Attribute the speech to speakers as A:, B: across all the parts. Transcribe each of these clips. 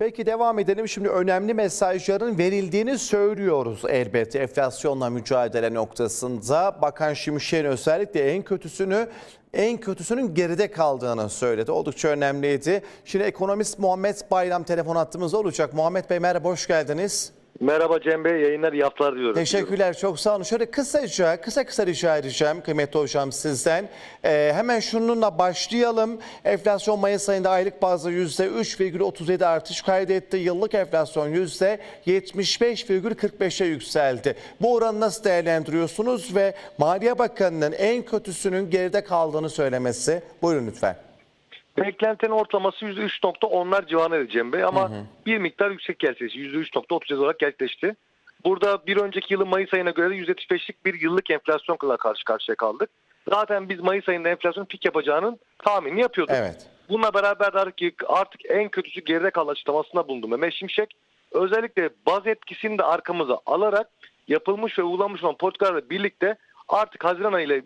A: Peki devam edelim. Şimdi önemli mesajların verildiğini söylüyoruz elbette enflasyonla mücadele noktasında. Bakan Şimşek'in özellikle en kötüsünü en kötüsünün geride kaldığını söyledi. Oldukça önemliydi. Şimdi ekonomist Muhammed Bayram telefon hattımızda olacak. Muhammed Bey merhaba hoş geldiniz.
B: Merhaba Cem Bey, yayınlar iyi haftalar diliyorum.
A: Teşekkürler çok sağ olun. Şöyle kısaca kısa kısa rica edeceğim kıymetli hocam sizden. Ee, hemen şununla başlayalım. Enflasyon Mayıs ayında aylık bazda %3,37 artış kaydetti. Yıllık enflasyon %75,45'e yükseldi. Bu oranı nasıl değerlendiriyorsunuz ve Maliye Bakanı'nın en kötüsünün geride kaldığını söylemesi. Buyurun lütfen.
B: Beklentinin ortalaması %3.10'lar civarında Cem Bey ama bir miktar yüksek gerçekleşti. %3.37 olarak gerçekleşti. Burada bir önceki yılın Mayıs ayına göre de %75'lik bir yıllık enflasyonla karşı karşıya kaldık. Zaten biz Mayıs ayında enflasyon pik yapacağının tahminini yapıyorduk.
A: Evet.
B: Bununla beraber artık, artık en kötüsü geride kaldı açıklamasında bulundu Mehmet Şimşek. Özellikle baz etkisini de arkamıza alarak yapılmış ve uygulanmış olan politikalarla birlikte artık Haziran ayıyla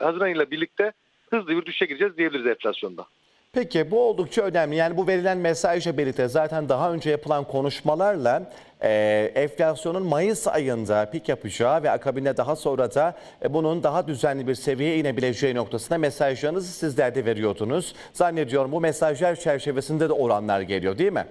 B: Haziran ayıyla birlikte hızlı bir düşüşe gireceğiz diyebiliriz enflasyonda.
A: Peki bu oldukça önemli. Yani bu verilen mesajla birlikte zaten daha önce yapılan konuşmalarla e, enflasyonun Mayıs ayında pik yapacağı ve akabinde daha sonra da e, bunun daha düzenli bir seviyeye inebileceği noktasında mesajlarınızı sizler de veriyordunuz. Zannediyorum bu mesajlar çerçevesinde de oranlar geliyor değil mi?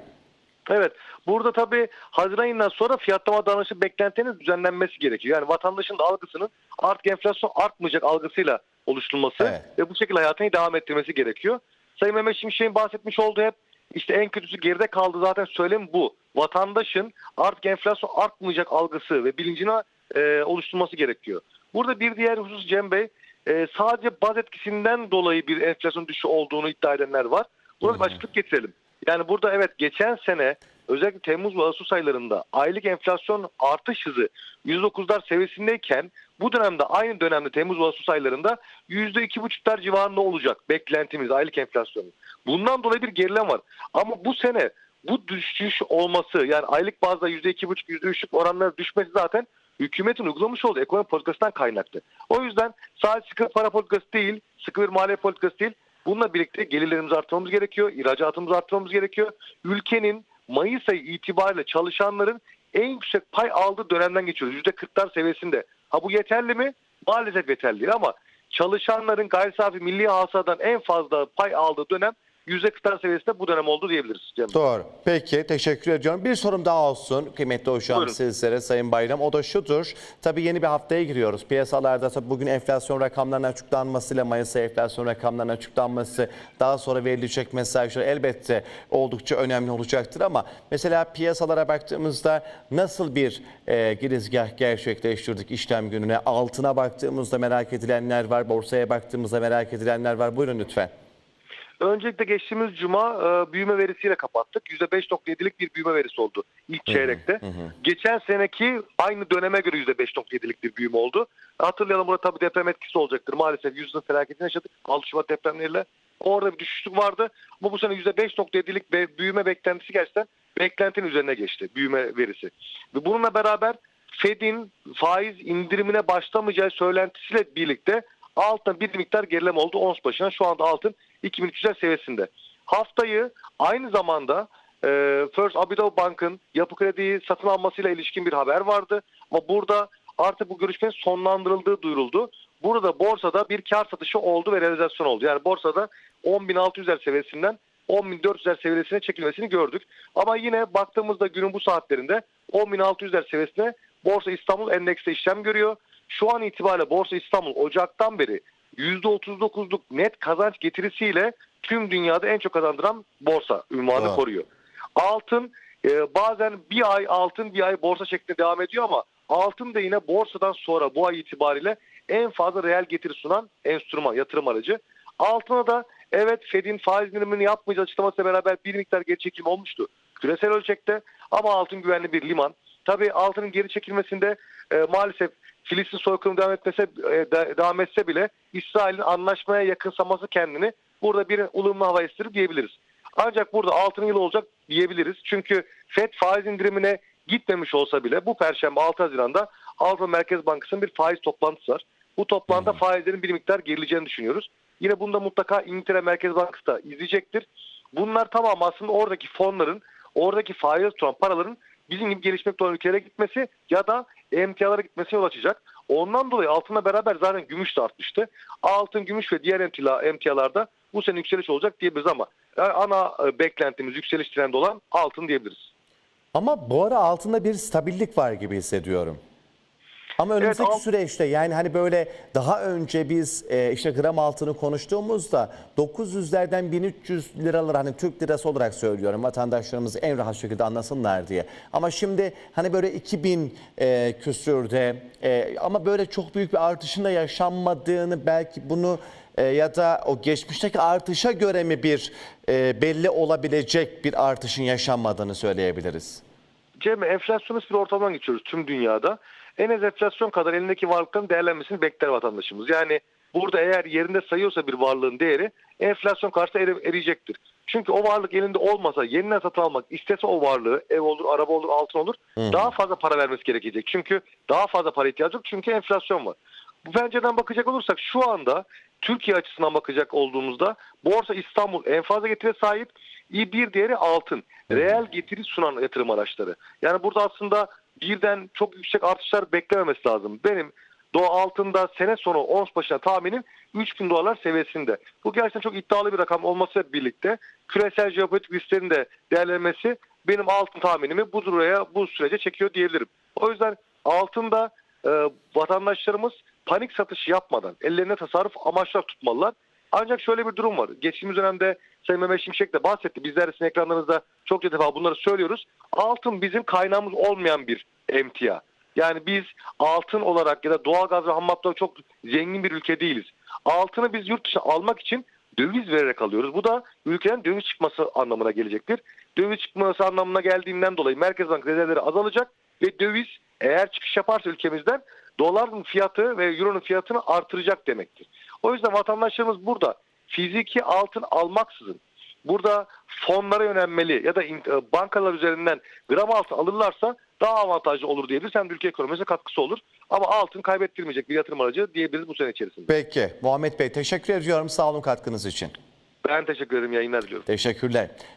B: Evet. Burada tabii Haziran ayından sonra fiyatlama davranışı beklentinin düzenlenmesi gerekiyor. Yani vatandaşın da algısının artık enflasyon artmayacak algısıyla oluşturulması
A: Evet.
B: ve bu şekilde hayatını devam ettirmesi gerekiyor. Sayın Mehmet Şimşek'in bahsetmiş olduğu hep işte en kötüsü geride kaldı zaten söylem bu. Vatandaşın artık enflasyon artmayacak algısı ve bilincine e, oluşturulması gerekiyor. Burada bir diğer husus Cem Bey e, sadece baz etkisinden dolayı bir enflasyon düşüşü olduğunu iddia edenler var. Buna bir açıklık getirelim. Yani burada evet geçen sene özellikle Temmuz ve Ağustos aylarında aylık enflasyon artış hızı %9'lar seviyesindeyken bu dönemde aynı dönemde Temmuz Ağustos aylarında %2,5'lar civarında olacak beklentimiz aylık enflasyonun. Bundan dolayı bir gerileme var. Ama bu sene bu düşüş olması yani aylık bazda %2,5 %3'lük oranlar düşmesi zaten hükümetin uygulamış olduğu ekonomi politikasından kaynaklı. O yüzden sadece sıkı para politikası değil, sıkı bir maliye politikası değil. Bununla birlikte gelirlerimizi artırmamız gerekiyor, ihracatımızı artırmamız gerekiyor. Ülkenin Mayıs ayı itibariyle çalışanların en yüksek pay aldığı dönemden geçiyoruz. %40'lar seviyesinde. Ha bu yeterli mi? Maalesef yeterli değil ama çalışanların gayri safi milli hasıladan en fazla pay aldığı dönem %40'lar seviyesinde bu dönem oldu diyebiliriz. Cem.
A: Doğru. Peki teşekkür ediyorum. Bir sorum daha olsun kıymetli hocam
B: Buyurun.
A: sizlere Sayın Bayram. O da şudur. Tabii yeni bir haftaya giriyoruz. Piyasalarda tabii bugün enflasyon rakamlarının açıklanmasıyla Mayıs ayı enflasyon rakamlarının açıklanması daha sonra verilecek mesajlar elbette oldukça önemli olacaktır ama mesela piyasalara baktığımızda nasıl bir e, girizgah gerçekleştirdik işlem gününe? Altına baktığımızda merak edilenler var. Borsaya baktığımızda merak edilenler var. Buyurun lütfen.
B: Öncelikle geçtiğimiz cuma e, büyüme verisiyle kapattık. %5.7'lik bir büyüme verisi oldu ilk çeyrekte. Geçen seneki aynı döneme göre %5.7'lik bir büyüme oldu. Hatırlayalım burada tabii deprem etkisi olacaktır. Maalesef yüzyılın felaketini yaşadık. 6 Şubat depremleriyle. Orada bir düşüşlük vardı. Ama bu sene %5.7'lik be- büyüme beklentisi gerçekten beklentinin üzerine geçti büyüme verisi. Ve bununla beraber Fed'in faiz indirimine başlamayacağı söylentisiyle birlikte altın bir miktar gerileme oldu ons başına. Şu anda altın 2300'ler seviyesinde. Haftayı aynı zamanda e, First Abido Bank'ın yapı krediyi satın almasıyla ilişkin bir haber vardı. Ama burada artık bu görüşmenin sonlandırıldığı duyuruldu. Burada borsada bir kar satışı oldu ve realizasyon oldu. Yani borsada 10.600'ler seviyesinden 10.400'ler seviyesine çekilmesini gördük. Ama yine baktığımızda günün bu saatlerinde 10.600'ler seviyesine Borsa İstanbul endekste işlem görüyor. Şu an itibariyle Borsa İstanbul Ocak'tan beri %39'luk net kazanç getirisiyle tüm dünyada en çok kazandıran borsa ünvanı
A: Doğru.
B: koruyor. Altın e, bazen bir ay altın bir ay borsa şeklinde devam ediyor ama altın da yine borsadan sonra bu ay itibariyle en fazla reel getiri sunan enstrüman, yatırım aracı. Altına da evet Fed'in faiz indirimini yapmayacağı açıklamasıyla beraber bir miktar geri çekim olmuştu küresel ölçekte ama altın güvenli bir liman. Tabii altının geri çekilmesinde e, maalesef Filistin soykırımı devam etmese e, de- devam etse bile İsrail'in anlaşmaya yakınsaması kendini burada bir ılımlı hava estirip diyebiliriz. Ancak burada altın yılı olacak diyebiliriz. Çünkü FED faiz indirimine gitmemiş olsa bile bu perşembe 6 Haziran'da Avrupa Merkez Bankası'nın bir faiz toplantısı var. Bu toplantıda faizlerin bir miktar gerileceğini düşünüyoruz. Yine bunda mutlaka İngiltere Merkez Bankası da izleyecektir. Bunlar tamam aslında oradaki fonların oradaki faiz tutan paraların bizim gibi gelişmekte olan ülkelere gitmesi ya da emtialara gitmesine yol açacak. Ondan dolayı altınla beraber zaten gümüş de artmıştı. Altın, gümüş ve diğer emtia, emtialarda bu sene yükseliş olacak diyebiliriz ama yani ana e, beklentimiz yükseliş trendi olan altın diyebiliriz.
A: Ama bu ara altında bir stabillik var gibi hissediyorum. Ama önümüzdeki
B: alt-
A: süreçte yani hani böyle daha önce biz e, işte gram altını konuştuğumuzda 900'lerden 1300 liralar hani Türk lirası olarak söylüyorum vatandaşlarımız en rahat şekilde anlasınlar diye. Ama şimdi hani böyle 2000 e, küsürde e, ama böyle çok büyük bir artışın da yaşanmadığını belki bunu e, ya da o geçmişteki artışa göre mi bir e, belli olabilecek bir artışın yaşanmadığını söyleyebiliriz.
B: Cem enflasyonist bir ortamdan geçiyoruz tüm dünyada. En az enflasyon kadar elindeki varlıkların değerlenmesini bekler vatandaşımız. Yani burada eğer yerinde sayıyorsa bir varlığın değeri enflasyon karşısında eri- eriyecektir. Çünkü o varlık elinde olmasa yeniden satın almak istese o varlığı ev olur, araba olur, altın olur daha fazla para vermesi gerekecek. Çünkü daha fazla para ihtiyacı yok çünkü enflasyon var. Bu pencereden bakacak olursak şu anda Türkiye açısından bakacak olduğumuzda Borsa İstanbul en fazla getire sahip. İyi bir diğeri altın. Reel getiri sunan yatırım araçları. Yani burada aslında birden çok yüksek artışlar beklememesi lazım. Benim doğa altında sene sonu ons başına tahminim 3000 dolarlar seviyesinde. Bu gerçekten çok iddialı bir rakam olmasıyla birlikte küresel jeopolitik risklerin de değerlenmesi benim altın tahminimi bu duraya bu sürece çekiyor diyebilirim. O yüzden altında e, vatandaşlarımız panik satış yapmadan ellerine tasarruf amaçlar tutmalılar. Ancak şöyle bir durum var. Geçtiğimiz dönemde Sayın Mehmet Şimşek de bahsetti. Bizler de sizin ekranlarınızda çokça defa bunları söylüyoruz. Altın bizim kaynağımız olmayan bir emtia. Yani biz altın olarak ya da doğalgaz ve ham çok zengin bir ülke değiliz. Altını biz yurt dışına almak için döviz vererek alıyoruz. Bu da ülkeden döviz çıkması anlamına gelecektir. Döviz çıkması anlamına geldiğinden dolayı Merkez Bank rezervleri azalacak ve döviz eğer çıkış yaparsa ülkemizden doların fiyatı ve euronun fiyatını artıracak demektir. O yüzden vatandaşlarımız burada fiziki altın almaksızın burada fonlara yönelmeli ya da e, bankalar üzerinden gram altın alırlarsa daha avantajlı olur diyebiliriz. Hem de ülke ekonomisine katkısı olur. Ama altın kaybettirmeyecek bir yatırım aracı diyebiliriz bu sene içerisinde.
A: Peki Muhammed Bey teşekkür ediyorum sağ olun katkınız için.
B: Ben teşekkür ederim. Yayınlar diliyorum.
A: Teşekkürler.